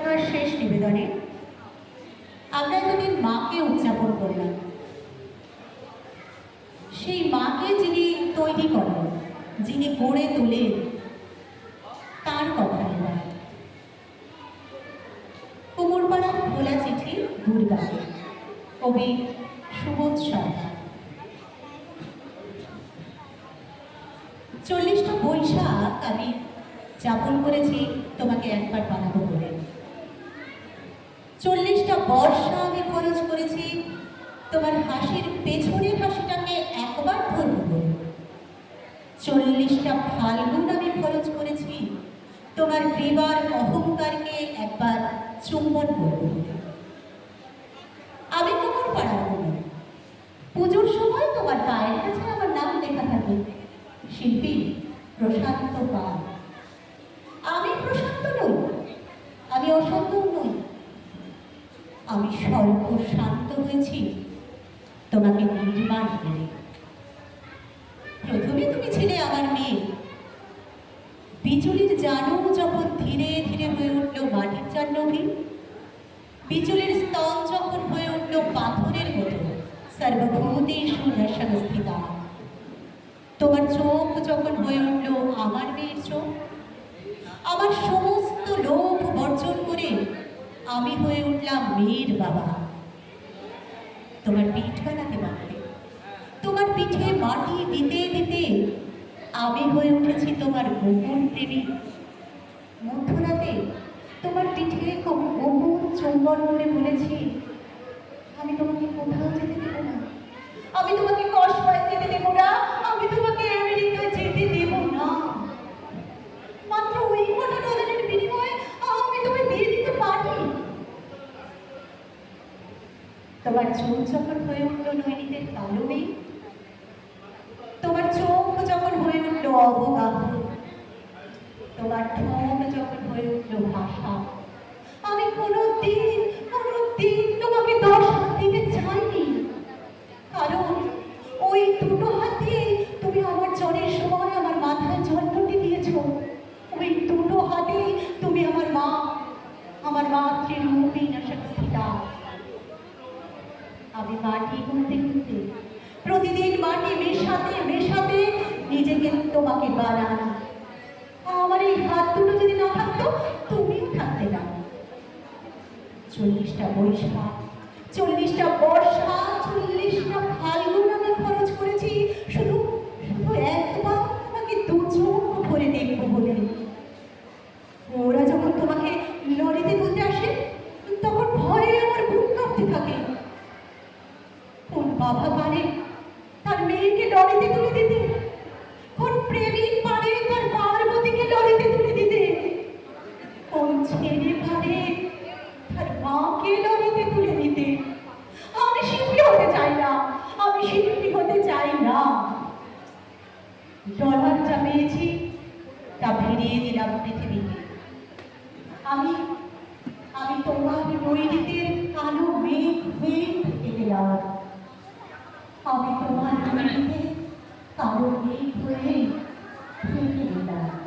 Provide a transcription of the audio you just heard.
আমার শেষ নিবেদনে আমরা এতদিন মাকে উদযাপন করলাম। সেই মাকে যিনি তৈরি করেন, যিনি গড়ে তোলেন, তার কথা এবার কুমোরপাড়ার খোলা চিঠি দুর্গাকে কবি সুবোধ সরকার চল্লিশটা বৈশাখ আমি যাপন করেছি, তোমাকে একবার বানাবো বলে। বর্ষা আমি খরচ করেছি, তোমার হাসির পেছনের হাসিটাকে একবার ধরবো। চল্লিশটা ফাল্গুন আমি খরচ করেছি, তোমার গ্রীবার অহংকারকে একবার চুম্বন করব। আমি পাড়ার কোনো পুজোর সময় তোমার পায়ের কাছে আমার নাম লেখা থাকে শিল্পী প্রশান্ত পাল আমি প্রশান্ত নই আমি অশান্ত নই আমি স্বল্প শান্ত হয়েছি তোমাকে নির্মাণ করে প্রথমে তুমি ছিলে আমার মেয়ে। বিচুলির জানু যখন ধীরে ধীরে হয়ে উঠল মাটির জাহ্নবী বিচুলির স্তন যখন হয়ে উঠল পাথরের মতো সর্বভূতেষু তোমার চোখ যখন হয়ে উঠল আমার মেয়ের চোখ, আমার সমস্ত লোভ বর্জন করে আমি হয়ে উঠলাম মেয়ের বাবা। তোমার পিঠ বানাতে পারলে তোমার পিঠে মাটি দিতে দিতে আমি হয়ে উঠেছি তোমার গোপন প্রেমী। মধ্যরাতে তোমার পিঠে গোপন চুম্বন করে বলেছি, আমি তোমাকে কোথাও যেতে দেবো না। আমি তোমাকে কষ্ট যেতে দেবো না। আমি তোমাকে আমেরিকায় যেতে দেবো না মাত্র ওই কটা ডলারের বিনিময়ে আমি তোমায় দিয়ে দিতে পারি তোমার চোখ যখন হয়ে উঠল নৈনিতের কালো মেঘ, তোমার চোখ যখন হয়ে উঠল অবগাহ তোমার ঠোঁট যখন হয়ে উঠল ভাষা আমি কোনো দিন কোনো দিন তোমাকে দশ হাত দিতে চাইনি। কারণ ওই দুটো হাত দিয়ে তুমি আমার জ্বরের সময় আমার মাথায় জন্মটি দিয়েছ। ওই দুটো হাতে তুমি আমার মা আমার মাতৃ মাতৃরূপী নশক্তিতা আমি মাটি গুনতে গুনতে প্রতিদিন মাটি মেশাতে মেশাতে নিজেকে তোমাকে বানাই। আমার এই হাত দুটো যদি না থাকতো, তুমিও থাকতে না। চল্লিশটা বৈশাখ, চল্লিশটা বর্ষা, চল্লিশটা ফাল্গুন আমি খরচ করেছি। শুধু শুধু একবার তোমাকে দু চোখ ভরে দেখব বলে। ওরা যখন তোমাকে লরিতে তুলতে আসে, তখন ভয়ে আমার বুক কাঁপতে থাকে কোন বাবা পারে তার মেয়েকে লরিতে তুলে দিতে। কোন প্রেমিক পারে তার পার্বতীকে লরিতে তুলে দিতে? কোন ছেলে পারে তার মাকে লরিতে তুলে দিতে? আমি শিল্পী হতে চাই না, আমি শিল্পী হতে চাই না। ডলার যা পেয়েছি, তা ফিরিয়ে দিলাম পৃথিবীকে আমি আমি তোমার নৈরিতের কালো মেঘ হয়ে থেকে গেলাম। ต่อไปตัว่าทอันที่ต่อดูนี้คุยคุยเพื่งแต่